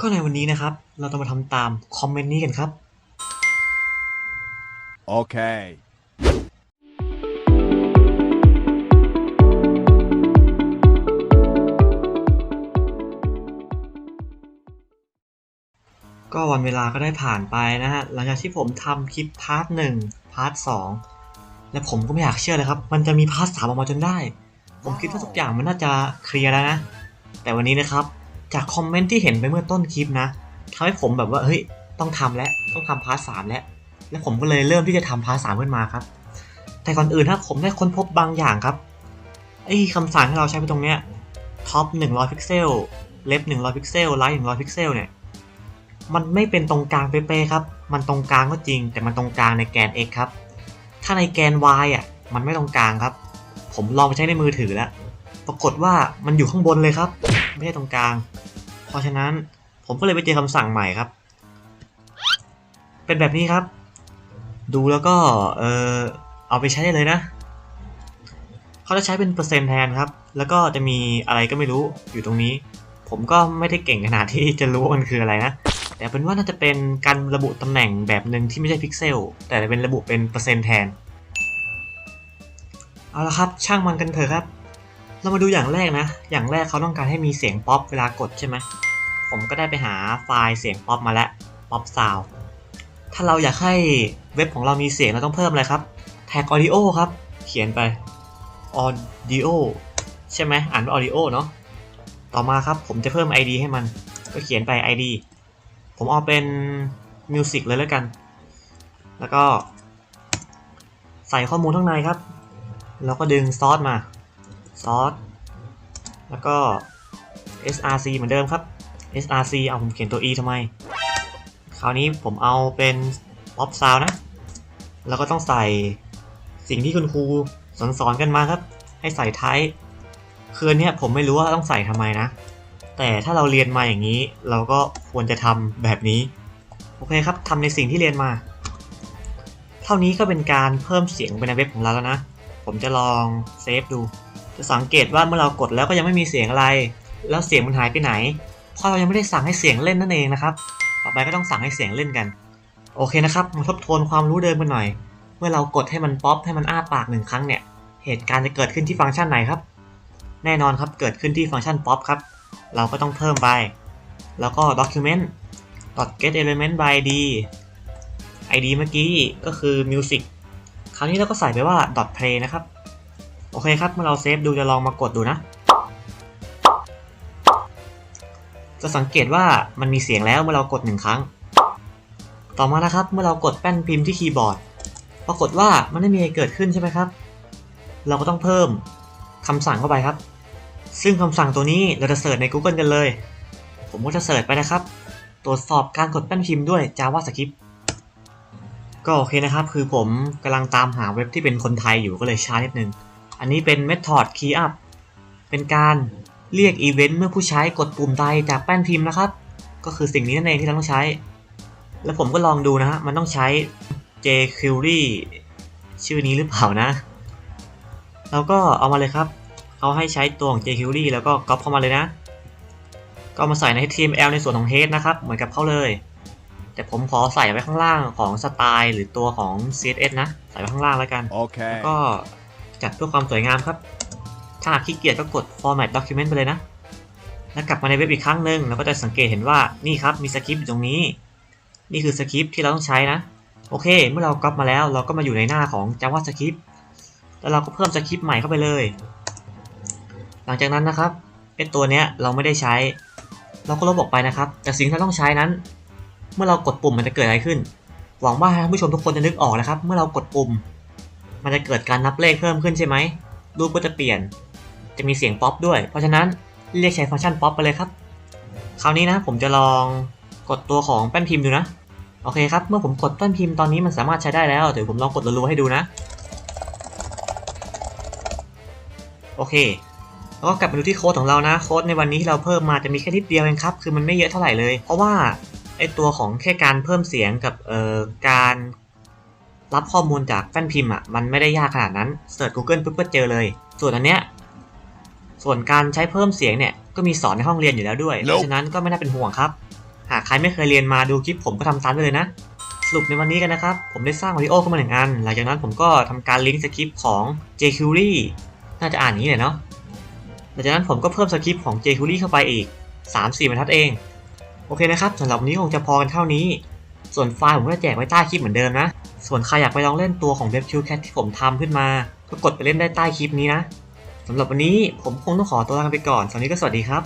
ก็ในวันนี้นะครับ เราจะมาทำตามคอมเมนต์นี้กันครับ Okay. ก็วันเวลาก็ได้ผ่านไปนะฮะ หลังจากที่ผมทำคลิปพาร์ทหนึ่งพาร์ทสองและผมก็ไม่อยากเชื่อเลยครับ มันจะมีพาร์ทสามออกมาจนได้ ผมคิดว่าทุกอย่างมันน่าจะเคลียร์แล้วนะ แต่วันนี้นะครับ จากคอมเมนต์ที่เห็นไปเมื่อต้นคลิปนะทำให้ผมแบบว่าเฮ้ยต้องทำแล้วต้องทำพาร์ทสามแล้ว แล้วผมก็เลยเริ่มที่จะทำพาร์ทสามขึ้นมาครับ แต่ก่อนอื่นครับผมได้ค้นพบบางอย่างครับไอ้คำสั่งที่เราใช้ไปตรงเนี้ยท็อป100 พิกเซลเล็บ100 พิกเซลไลท์100 พิกเซลเนี่ยมันไม่เป็นตรงกลางเป๊ะๆครับ มันตรงกลางก็จริง แต่มันตรงกลางในแกน x ครับ ถ้าในแกน y อะ มันไม่ตรงกลางครับ ผมลองไปใช้ในมือถือแล้ว ปรากฏว่ามันอยู่ข้างบนเลยครับ ไม่ใช่ตรงกลาง เพราะฉะนั้นผมก็เลยไปเจอคำสั่งใหม่ครับ เป็นแบบนี้ครับ ดูแล้วก็เออเอาไปใช้ได้เลยนะ เขาจะใช้เป็นเปอร์เซ็นต์แทนครับ แล้วก็จะมีอะไรก็ไม่รู้อยู่ตรงนี้ ผมก็ไม่ได้เก่งขนาดที่จะรู้ว่ามันคืออะไรนะ แต่เป็นว่าน่าจะเป็นการระบุตำแหน่งแบบหนึ่งที่ไม่ใช่พิกเซล แต่เป็นระบุเป็นเปอร์เซ็นต์แทน เอาละครับ ช่างมันกันเถอะครับ เรามาดูอย่างแรกนะ อย่างแรกเขาต้องการให้มีเสียงป๊อปเวลากดใช่ไหม ผมก็ได้ไปหาไฟล์เสียงป๊อปมาแล้วป๊อปซาวถ้าเราอยากให้เว็บของเรามีเสียงเราต้องเพิ่มอะไรครับ แท็กออดิโอครับ เขียนไป audio ใช่ไหมอ่านว่า audio เนาะ ต่อมาครับผมจะเพิ่ม ID ให้มัน ก็เขียนไป ID ผมเอาเป็น Music เลยแล้วกัน แล้วก็ใส่ข้อมูลข้างในครับ แล้วก็ดึงซอสมา ซอสแล้วก็ src เหมือนเดิมครับ src เอาผมเขียนตัว e ทำไม คราวนี้ผมเอาเป็น pop sound นะ แล้วก็ต้องใส่สิ่งที่คุณครูสอนสอนกันมาครับ ให้ใส่ท้ายคืออันเนี้ยผมไม่รู้ว่าต้องใส่ทำไมนะ แต่ถ้าเราเรียนมาอย่างนี้ เราก็ควรจะทำแบบนี้ โอเคครับทำในสิ่งที่เรียนมา เท่านี้ก็เป็นการเพิ่มเสียงไปในเว็บของเราแล้วนะ ผมจะลองเซฟดู จะสังเกตว่าเมื่อเรากดแล้วก็ยังไม่มีเสียงอะไร แล้วเสียงมันหายไปไหน เพราะเรายังไม่ได้สั่งให้เสียงเล่นนั่นเองนะครับ ต่อไปก็ต้องสั่งให้เสียงเล่นกัน โอเคนะครับ มาทบทวนความรู้เดิมกันหน่อย เมื่อเรากดให้มันป๊อปให้มันอ้าปากหนึ่งครั้งเนี่ย เหตุการณ์จะเกิดขึ้นที่ฟังก์ชันไหนครับ แน่นอนครับ เกิดขึ้นที่ฟังก์ชัน pop ครับ เราก็ต้องเพิ่มไป แล้วก็ document get element by id id เมื่อกี้ก็คือ music คราวนี้เราก็ใส่ไปว่า play นะครับ โอเคครับเมื่อเราเซฟดูจะลองมากดดูนะ จะสังเกตว่ามันมีเสียงแล้วเมื่อเรากดหนึ่งครั้ง ต่อมานะครับเมื่อเรากดแป้นพิมพ์ที่คีย์บอร์ด ปรากฏว่ามันไม่มีอะไรเกิดขึ้นใช่ไหมครับ เราก็ต้องเพิ่มคำสั่งเข้าไปครับ ซึ่งคำสั่งตัวนี้เราจะเสิร์ชใน Google กันเลย ผมก็จะเสิร์ชไปนะครับ ตรวจสอบการกดแป้นพิมพ์ด้วย JavaScript ก็โอเคนะครับ คือผมกำลังตามหาเว็บที่เป็นคนไทยอยู่ก็เลยช้านิดนึง อันนี้เป็น Method Key Up เป็นการเรียกอีเวนต์เมื่อผู้ใช้กดปุ่มใดจากแป้นพิมพ์นะครับ ก็คือสิ่งนี้นั่นเองที่เราต้องใช้ แล้วผมก็ลองดูนะฮะ มันต้องใช้ jQuery ชื่อนี้หรือเปล่านะ แล้วก็เอามาเลยครับ เขาให้ใช้ตัวของ jQuery แล้วก็ก๊อปเข้ามาเลยนะ ก็เอามาใส่ใน HTML ในส่วนของ head นะครับ เหมือนกับเขาเลย แต่ผมขอใส่ไว้ข้างล่างของสไตล์หรือตัวของ CSS นะ ใส่ไว้ข้างล่างแล้วกัน Okay. ก็ จัดเพื่อความสวยงามครับ ถ้าหากขี้เกียจก็กด format document ไปเลยนะ แล้วกลับมาในเว็บอีกครั้งหนึ่งเราก็จะสังเกตเห็นว่านี่ครับมีสคริปต์อยู่ตรงนี้ นี่คือสคริปต์ที่เราต้องใช้นะ โอเค เมื่อเราก๊อปมาแล้วเราก็มาอยู่ในหน้าของ JavaScript แล้วเราก็เพิ่มสคริปต์ใหม่เข้าไปเลย หลังจากนั้นนะครับไอตัวเนี้ยเราไม่ได้ใช้ เราก็ลบออกไปนะครับ แต่สิ่งที่เราต้องใช้นั้น เมื่อเรากดปุ่มมันจะเกิดอะไรขึ้น หวังว่าท่านผู้ชมทุกคนจะนึกออกนะครับ เมื่อเรากดปุ่ม มันจะเกิดการนับเลขเพิ่มขึ้นใช่ไหมรูปก็จะเปลี่ยน จะมีเสียงป๊อปด้วย เพราะฉะนั้นเรียกใช้ฟังก์ชันป๊อปไปเลยครับ คราวนี้นะผมจะลองกดตัวของแป้นพิมพ์ดูนะ โอเคครับ เมื่อผมกดแป้นพิมพ์ตอนนี้มันสามารถใช้ได้แล้ว เดี๋ยวผมลองกดรัวๆให้ดูนะ โอเค แล้วก็กลับมาดูที่โค้ดของเรานะ โค้ดในวันนี้ที่เราเพิ่มมาจะมีแค่นิดเดียวเองครับ คือมันไม่เยอะเท่าไหร่เลย เพราะว่าไอตัวของแค่การเพิ่มเสียงกับเอ่อการ รับข้อมูลจากแป้นพิมพ์อะมันไม่ได้ยากขนาดนั้นเสิร์ช Google ปุ๊บก็เจอเลย ส่วนอันเนี้ยส่วนการใช้เพิ่มเสียงเนี่ยก็มีสอนในห้องเรียนอยู่แล้วด้วย เพราะฉะนั้นก็ไม่น่าเป็นห่วงครับ หากใครไม่เคยเรียนมาดูคลิปผมก็ทำตามได้เลยนะ สรุปในวันนี้กันนะครับ ผมได้สร้างวิดีโอขึ้นมาหนึ่งอัน หลังจากนั้นผมก็ทำการลิงก์สคริปต์ของ jQuery น่าจะอ่านอย่างนี้เลยเนาะ หลังจากนั้นผมก็เพิ่มสคริปต์ของ jQuery เข้าไปอีก 3-4บรรทัดเอง โอเคนะครับสำหรับวันนี้คงจะพอกันเท่านี้ ส่วนไฟล์ผมก็แจกไว้ใต้คลิปเหมือนเดิมนะ ส่วนใครอยากไปลองเล่นตัวของเว็บคิวแคทที่ผมทำขึ้นมา ก็กดไปเล่นได้ใต้คลิปนี้นะสำหรับวันนี้ผมคงต้องขอตัวลาไปก่อนสวัสดีก็สวัสดีครับ